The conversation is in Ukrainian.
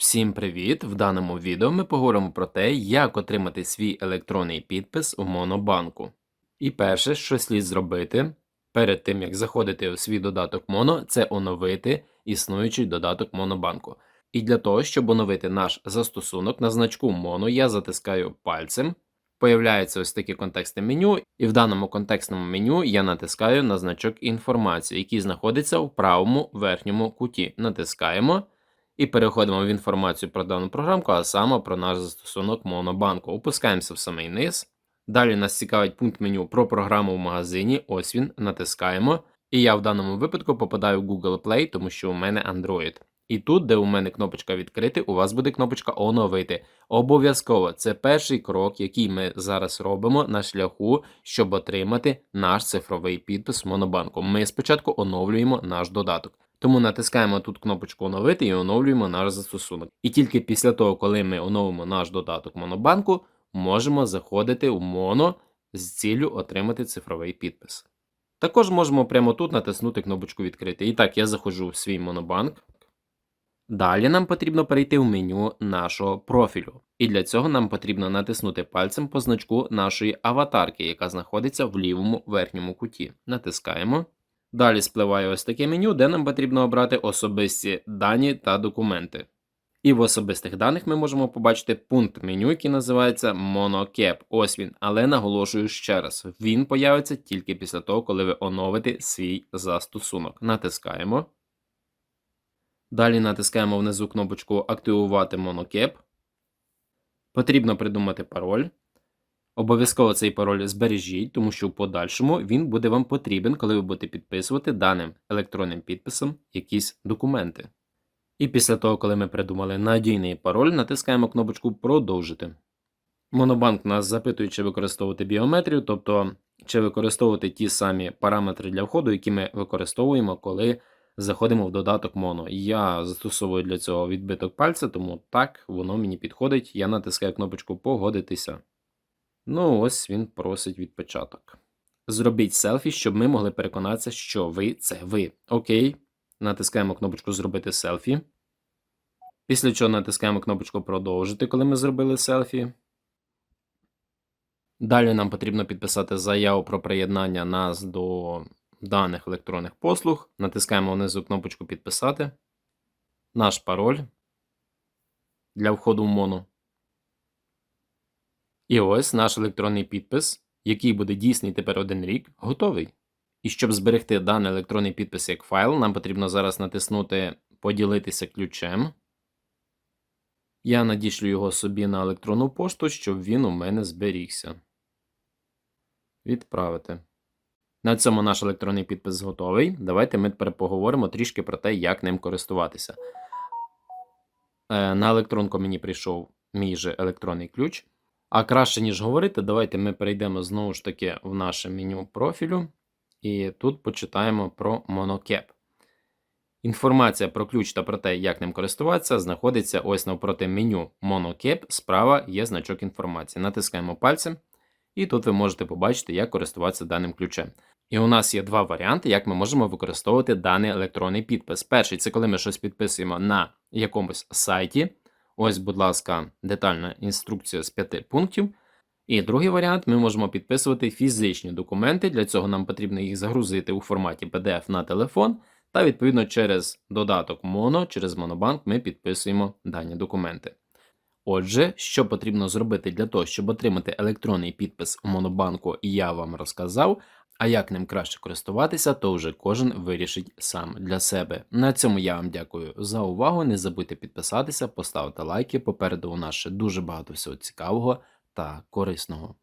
Всім привіт! В даному відео ми поговоримо про те, як отримати свій електронний підпис у Монобанку. І перше, що слід зробити перед тим, як заходити у свій додаток Моно, це оновити існуючий додаток Монобанку. І для того, щоб оновити наш застосунок на значку Моно, я затискаю пальцем. Появляється ось таке контекстне меню, і в даному контекстному меню я натискаю на значок інформації, який знаходиться в правому верхньому куті. Натискаємо і переходимо в інформацію про дану програмку, а саме про наш застосунок Монобанку. Опускаємося в самий низ. Далі нас цікавить пункт меню про програму в магазині. Ось він, натискаємо. І я в даному випадку попадаю в Google Play, тому що у мене Android. І тут, де у мене кнопочка відкрити, у вас буде кнопочка оновити. Обов'язково це перший крок, який ми зараз робимо на шляху, щоб отримати наш цифровий підпис Монобанку. Ми спочатку оновлюємо наш додаток. Тому натискаємо тут кнопочку оновити і оновлюємо наш застосунок. І тільки після того, коли ми оновимо наш додаток Монобанку, можемо заходити у Моно з ціллю отримати цифровий підпис. Також можемо прямо тут натиснути кнопочку відкрити. І так, я заходжу в свій Монобанк. Далі нам потрібно перейти в меню нашого профілю. І для цього нам потрібно натиснути пальцем по значку нашої аватарки, яка знаходиться в лівому верхньому куті. Натискаємо. Далі спливає ось таке меню, де нам потрібно обрати особисті дані та документи. І в особистих даних ми можемо побачити пункт меню, який називається MonoCap. Ось він, але наголошую ще раз, він появиться тільки після того, коли ви оновите свій застосунок. Натискаємо. Далі натискаємо внизу кнопочку Активувати MonoCap. Потрібно придумати пароль. Обов'язково цей пароль збережіть, тому що в подальшому він буде вам потрібен, коли ви будете підписувати даним електронним підписом якісь документи. І після того, коли ми придумали надійний пароль, натискаємо кнопочку Продовжити. Монобанк нас запитує, чи використовувати біометрію, тобто чи використовувати ті самі параметри для входу, які ми використовуємо, коли заходимо в додаток Mono. Я застосовую для цього відбиток пальця, тому так воно мені підходить. Я натискаю кнопочку Погодитися. Ну, ось він просить відпечаток. Зробіть селфі, щоб ми могли переконатися, що ви це ви. Окей. Натискаємо кнопочку Зробити селфі. Після чого натискаємо кнопочку Продовжити, коли ми зробили селфі. Далі нам потрібно підписати заяву про приєднання нас до даних електронних послуг. Натискаємо внизу кнопочку Підписати. Наш пароль для входу в Моно. І ось наш електронний підпис, який буде дійсний тепер один рік, готовий. І щоб зберегти даний електронний підпис як файл, нам потрібно зараз натиснути Поділитися ключем. Я надішлю його собі на електронну пошту, щоб він у мене зберігся. Відправити. На цьому наш електронний підпис готовий. Давайте ми тепер поговоримо трішки про те, як ним користуватися. Е, На електронку мені прийшов мій же електронний ключ. А краще, ніж говорити, давайте ми перейдемо знову ж таки в наше меню профілю. І тут почитаємо про MonoCap. Інформація про ключ та про те, як ним користуватися, знаходиться ось навпроти меню MonoCap. Справа є значок інформації. Натискаємо пальцем, і тут ви можете побачити, як користуватися даним ключем. І у нас є два варіанти, як ми можемо використовувати даний електронний підпис. Перший це коли ми щось підписуємо на якомусь сайті. Ось, будь ласка, детальна інструкція з п'яти пунктів. І другий варіант ми можемо підписувати фізичні документи. Для цього нам потрібно їх загрузити у форматі PDF на телефон. Та, відповідно, через додаток Mono, через Монобанк ми підписуємо дані документи. Отже, що потрібно зробити для того, щоб отримати електронний підпис у Монобанку, я вам розказав. А як ним краще користуватися, то вже кожен вирішить сам для себе. На цьому я вам дякую за увагу. Не забудьте підписатися, поставити лайки. Попереду у нас ще дуже багато всього цікавого та корисного.